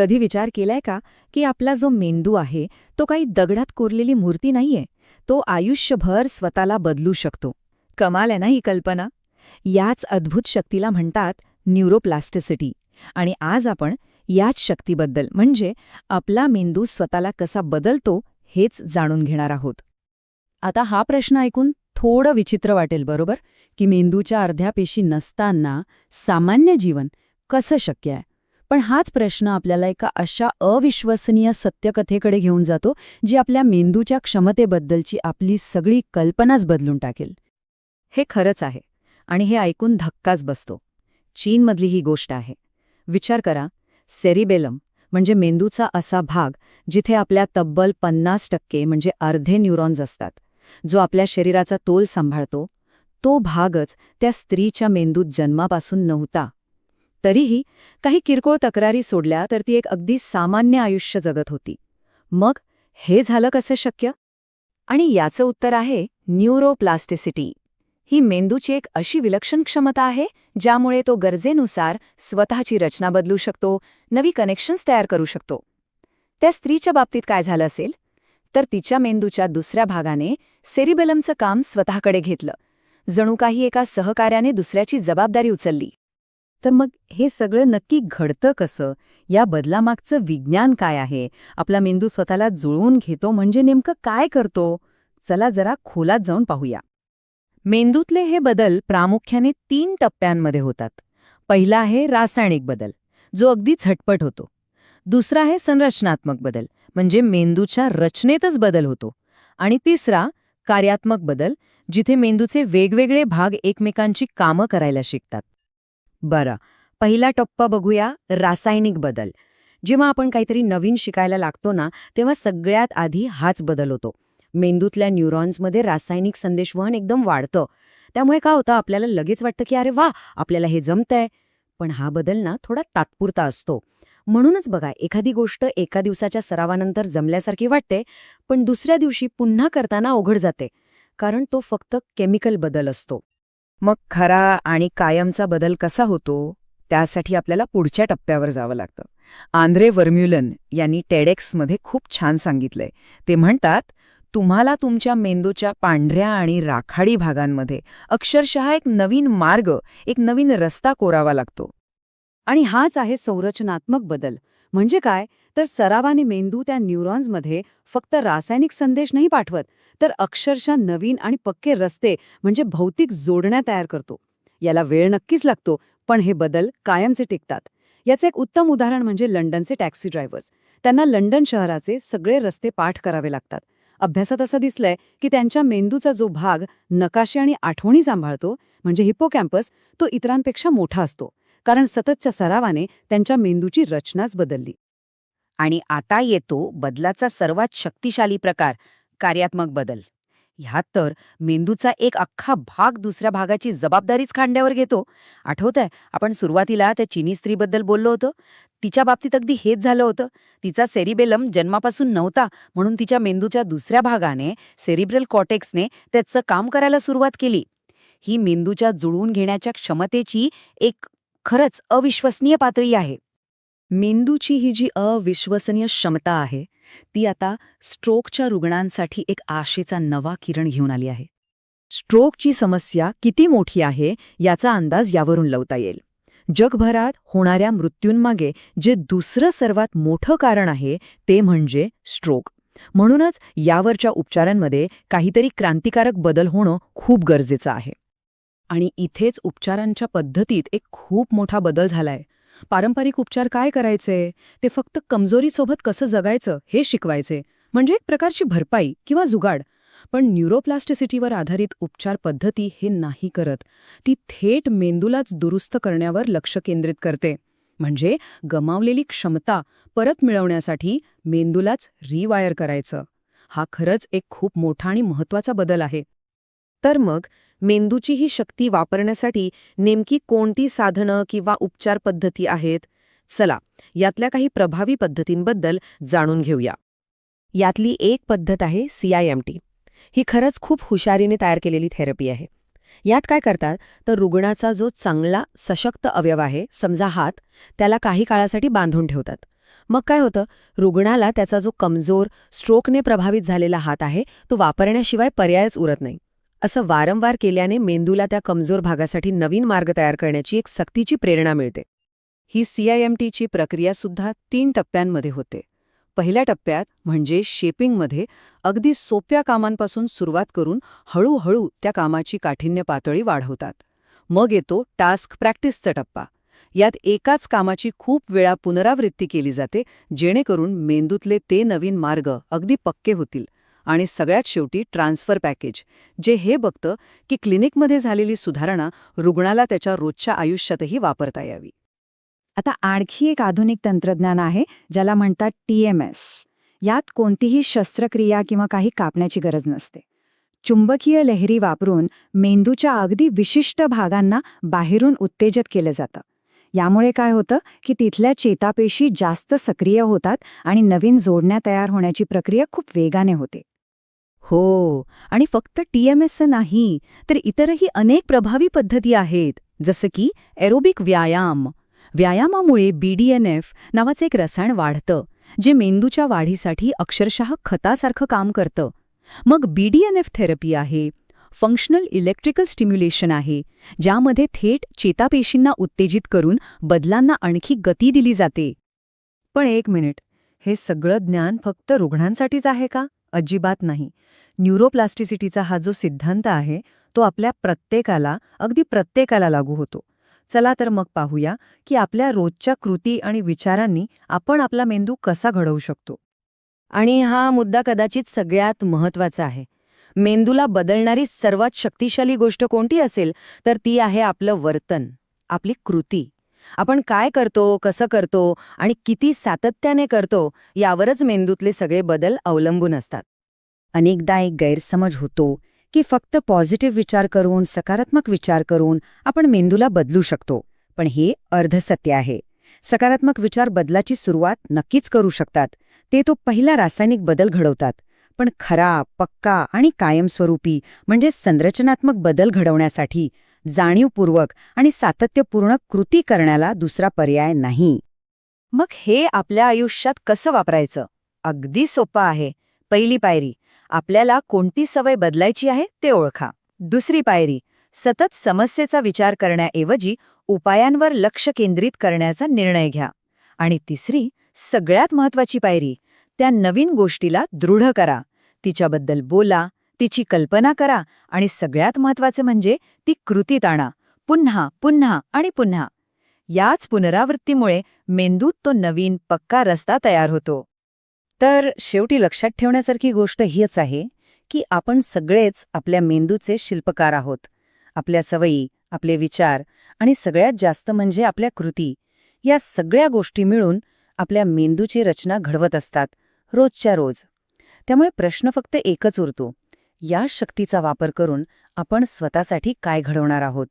कधी विचार केलाय का की आपला जो मेंदू आहे तो काही दगडात कोरलेली मूर्ती नाहीये? तो आयुष्यभर स्वतःला बदलू शकतो. कमाल आहे ना ही कल्पना? याच अद्भुत शक्तीला म्हणतात न्यूरोप्लास्टिसिटी. आणि आज आपण याच शक्तीबद्दल म्हणजे आपला मेंदू स्वतःला कसा बदलतो हेच जाणून घेणार आहोत. आता हा प्रश्न ऐकून थोडं विचित्र वाटेल बरोबर? की मेंदूच्या अर्ध्या पेशी नसताना सामान्य जीवन कसं शक्य आहे? पण हाच प्रश्न आपल्याला एका अशा अविश्वसनीय सत्यकथेकडे घेऊन जातो जी आपल्या मेंदूच्या क्षमतेबद्दलची आपली सगळी कल्पनाच बदलून टाकेल. हे खरंच आहे आणि हे ऐकून धक्काच बसतो. चीनमधली ही गोष्ट आहे. विचार करा सेरिबेलम म्हणजे मेंदूचा असा भाग जिथे आपल्या तब्बल पन्नास टक्के म्हणजे अर्धे न्यूरॉन्स असतात. जो आपल्या शरीराचा तोल सांभाळतो. तो भागच त्या स्त्रीच्या मेंदूत जन्मापासून नव्हता. तरीही काही किरकोळ तक्रारी सोडल्या तर ती एक अगदी सामान्य आयुष्य जगत होती. मग हे झालं कसं शक्य? आणि याचं उत्तर आहे न्यूरोप्लास्टिसिटी. ही मेंदूची एक अशी विलक्षण क्षमता आहे ज्यामुळे तो गरजेनुसार स्वतःची रचना बदलू शकतो नवी कनेक्शन्स तयार करू शकतो. त्या स्त्रीच्या बाबतीत काय झालं असेल? तर तिच्या मेंदूच्या दुसऱ्या भागाने सेरिबेलमचं काम स्वतःकडे घेतलं. जणू काही एका सहकार्याने दुसऱ्याची जबाबदारी उचलली. तर मग हे सगळं नक्की घडतं कसं? या बदलामागचं विज्ञान काय आहे? आपला मेंदू स्वतःला जुळवून घेतो म्हणजे नेमकं काय करतो? चला जरा खोलात जाऊन पाहूया. मेंदूतले हे बदल प्रामुख्याने तीन टप्प्यांमध्ये होतात. पहिला आहे रासायनिक बदल जो अगदी झटपट होतो. दुसरा आहे संरचनात्मक बदल म्हणजे मेंदूच्या रचनेतच बदल होतो. आणि तिसरा कार्यात्मक बदल जिथे मेंदूचे वेगवेगळे भाग एकमेकांची कामं करायला शिकतात. बरं पहिला टप्पा बघूया रासायनिक बदल. जेव्हा आपण काहीतरी नवीन शिकायला लागतो ना तेव्हा सगळ्यात आधी हाच बदल होतो. मेंदूतल्या न्यूरॉन्समध्ये रासायनिक संदेशवहन एकदम वाढतं. त्यामुळे काय होतं आपल्याला लगेच वाटतं की अरे वा आपल्याला हे जमतंय. पण हा बदल ना थोडा तात्पुरता असतो. म्हणूनच बघा एखादी गोष्ट एका दिवसाच्या सरावानंतर जमल्यासारखी वाटते पण दुसऱ्या दिवशी पुन्हा करताना अवघड जाते. कारण तो फक्त केमिकल बदल असतो. मग खरा आणि कायमचा बदल कसा होतो त्यासाठी आपल्याला पुढच्या टप्प्यावर जावं लागतं. आंद्रे वर्म्युलन यांनी टेडेक्समध्ये खूप छान सांगितलंय. ते म्हणतात तुम्हाला तुमच्या मेंदूच्या पांढऱ्या आणि राखाडी भागांमध्ये अक्षरशः एक नवीन मार्ग एक नवीन रस्ता कोरावा लागतो. आणि हाच आहे संरचनात्मक बदल. म्हणजे काय? तर सरावाने मेंदू त्या न्यूरॉन्समध्ये फक्त रासायनिक संदेश नाही पाठवत तर अक्षरशः नवीन आणि पक्के रस्ते म्हणजे भौतिक जोडण्या तयार करतो. याला वेळ नक्कीच लागतो पण हे बदल कायमचे टिकतात. याचे एक उत्तम उदाहरण म्हणजे लंडनचे टॅक्सी ड्रायव्हर्स. त्यांना लंडन शहराचे सगळे रस्ते पाठ करावे लागतात. अभ्यासात असं दिसलंय की त्यांच्या मेंदूचा जो भाग नकाशे आणि आठवणी सांभाळतो म्हणजे हिपोकॅम्पस तो इतरांपेक्षा मोठा असतो. कारण सततच्या सरावाने त्यांच्या मेंदूची रचनाच बदलली. आणि आता येतो बदलाचा सर्वात शक्तिशाली प्रकार कार्यात्मक बदल. ह्यात तर मेंदूचा एक अख्खा भाग दुसऱ्या भागाची जबाबदारीच खांद्यावर घेतो. आठवतंय आपण सुरुवातीला त्या चिनी स्त्रीबद्दल बोललो होतो. तिच्या बाबतीत अगदी हेच झालं होतं. तिचा सेरिबेलम जन्मापासून नव्हता म्हणून तिच्या मेंदूच्या दुसऱ्या भागाने सेरिब्रल कॉटेक्सने त्याचं काम करायला सुरुवात केली. ही मेंदूच्या जुळवून घेण्याच्या क्षमतेची एक खरंच अविश्वसनीय पातळी आहे. मेंदूची ही जी अविश्वसनीय क्षमता आहे ती आता स्ट्रोकच्या रुग्णांसाठी एक आशेचा नवा किरण घेऊन आली आहे. स्ट्रोकची समस्या किती मोठी आहे याचा अंदाज यावरून लावता येईल. जगभरात होणाऱ्या मृत्यूंमागे जे दुसरं सर्वात मोठं कारण आहे ते म्हणजे स्ट्रोक. म्हणूनच यावरच्या उपचारांमध्ये काहीतरी क्रांतिकारक बदल होणं खूप गरजेचं आहे. आणि इथेच उपचारांच्या पद्धतीत एक खूप मोठा बदल झालाय. पारंपरिक उपचार काय करायचे? ते फक्त कमजोरीसोबत कसं जगायचं हे शिकवायचे. म्हणजे एक प्रकारची भरपाई किंवा जुगाड. पण न्यूरोप्लास्टिसिटीवर आधारित उपचार पद्धती हे नाही करत. ती थेट मेंदूलाच दुरुस्त करण्यावर लक्ष केंद्रित करते. म्हणजे गमावलेली क्षमता परत मिळवण्यासाठी मेंदूलाच रिवायर करायचं. हा खरंच एक खूप मोठा आणि महत्त्वाचा बदल आहे. तर मग मेंदूची ही शक्ती वापरण्यासाठी नेमकी कोणती साधनं किंवा उपचार पद्धती आहेत? चला यातल्या काही प्रभावी पद्धतींबद्दल जाणून घेऊया. यातली एक पद्धत आहे सीआयएमटी ही खरंच खूप हुशारीने तयार केलेली थेरपी आहे. यात काय करतात? तर रुग्णाचा जो चांगला सशक्त अवयव आहे समजा हात त्याला काही काळासाठी बांधून ठेवतात. मग काय होतं? रुग्णाला त्याचा जो कमजोर स्ट्रोकने प्रभावित झालेला हात आहे तो वापरण्याशिवाय पर्यायच उरत नाही. असं वारंवार केल्याने मेंदूला त्या कमजोर भागासाठी नवीन मार्ग तयार करण्याची एक सक्तीची प्रेरणा मिळते. ही सीआयएमटीची प्रक्रियासुद्धा तीन टप्प्यांमध्ये होते. पहिल्या टप्प्यात म्हणजे शेपिंगमध्ये अगदी सोप्या कामांपासून सुरुवात करून हळूहळू त्या कामाची काठिण्य पातळी वाढवतात. मग येतो टास्क प्रॅक्टिसचा टप्पा. यात एकाच कामाची खूप वेळा पुनरावृत्ती केली जाते जेणेकरून मेंदूतले ते नवीन मार्ग अगदी पक्के होतील. आणि सगळ्यात शेवटी ट्रान्सफर पॅकेज जे हे बघतं की क्लिनिकमध्ये झालेली सुधारणा रुग्णाला त्याच्या रोजच्या आयुष्यातही वापरता यावी. आता आणखी एक आधुनिक तंत्रज्ञान आहे ज्याला म्हणतात टीएमएस यात कोणतीही शस्त्रक्रिया किंवा काही कापण्याची गरज नसते. चुंबकीय लहरी वापरून मेंदूच्या अगदी विशिष्ट भागांना बाहेरून उत्तेजित केलं जातं. यामुळे काय होतं की तिथल्या चेतापेशी जास्त सक्रिय होतात आणि नवीन जोडण्या तयार होण्याची प्रक्रिया खूप वेगाने होते. हो. आणि फक्त टीएमएसचं नाही तर इतरही अनेक प्रभावी पद्धती आहेत जसं की एरोबिक व्यायाम. व्यायामामुळे बीडीएनएफ नावाचं एक रसायन वाढतं जे मेंदूच्या वाढीसाठी अक्षरशः खतासारखं काम करतं. मग बीडीएनएफ थेरपी आहे फंक्शनल इलेक्ट्रिकल स्टिम्युलेशन आहे ज्यामध्ये थेट चेतापेशींना उत्तेजित करून बदलांना आणखी गती दिली जाते. पण एक मिनिट हे सगळं ज्ञान फक्त रुग्णांसाठीच आहे का? अजिबात नाही. न्यूरोप्लास्टिसिटीचा हा जो सिद्धांत आहे तो आपल्या प्रत्येकाला अगदी प्रत्येकाला लागू होतो. चला तर मग पाहूया की आपल्या रोजच्या कृती आणि विचारांनी आपण आपला मेंदू कसा घडवू शकतो. आणि हा मुद्दा कदाचित सगळ्यात महत्त्वाचा आहे. मेंदूला बदलणारी सर्वात शक्तिशाली गोष्ट कोणती असेल तर ती आहे आपलं वर्तन आपली कृती. आपण काय करतो कसं करतो आणि किती सातत्याने करतो यावरच मेंदूतले सगळे बदल अवलंबून असतात. अनेकदा एक गैरसमज होतो की फक्त पॉझिटिव्ह विचार करून सकारात्मक विचार करून आपण मेंदूला बदलू शकतो. पण हे अर्धसत्य आहे. सकारात्मक विचार बदलाची सुरुवात नक्कीच करू शकतात. ते तो पहिला रासायनिक बदल घडवतात. पण खरा पक्का आणि कायमस्वरूपी म्हणजे संरचनात्मक बदल घडवण्यासाठी जाणीवपूर्वक आणि सातत्यपूर्ण कृती करण्याला दुसरा पर्याय नाही. मग हे आपल्या आयुष्यात कसं वापरायचं? अगदी सोपं आहे. पहिली पायरी आपल्याला कोणती सवय बदलायची आहे ते ओळखा. दुसरी पायरी सतत समस्येचा विचार करण्याऐवजी उपायांवर लक्ष केंद्रित करण्याचा निर्णय घ्या. आणि तिसरी सगळ्यात महत्वाची पायरी त्या नवीन गोष्टीला दृढ करा. तिच्याबद्दल बोला तिची कल्पना करा आणि सगळ्यात महत्वाचं म्हणजे ती कृतीत आणा. पुन्हा पुन्हा आणि पुन्हा. याच पुनरावृत्तीमुळे मेंदूत तो नवीन पक्का रस्ता तयार होतो. तर शेवटी लक्षात ठेवण्यासारखी गोष्ट हीच आहे की आपण सगळेच आपल्या मेंदूचे शिल्पकार आहोत. आपल्या सवयी आपले विचार आणि सगळ्यात जास्त म्हणजे आपल्या कृती. या सगळ्या गोष्टी मिळून आपल्या मेंदूची रचना घडवत असतात रोजच्या रोज. त्यामुळे प्रश्न फक्त एकच उरतो. या शक्तीचा वापर करून आपण स्वतःसाठी काय घडवणार आहोत?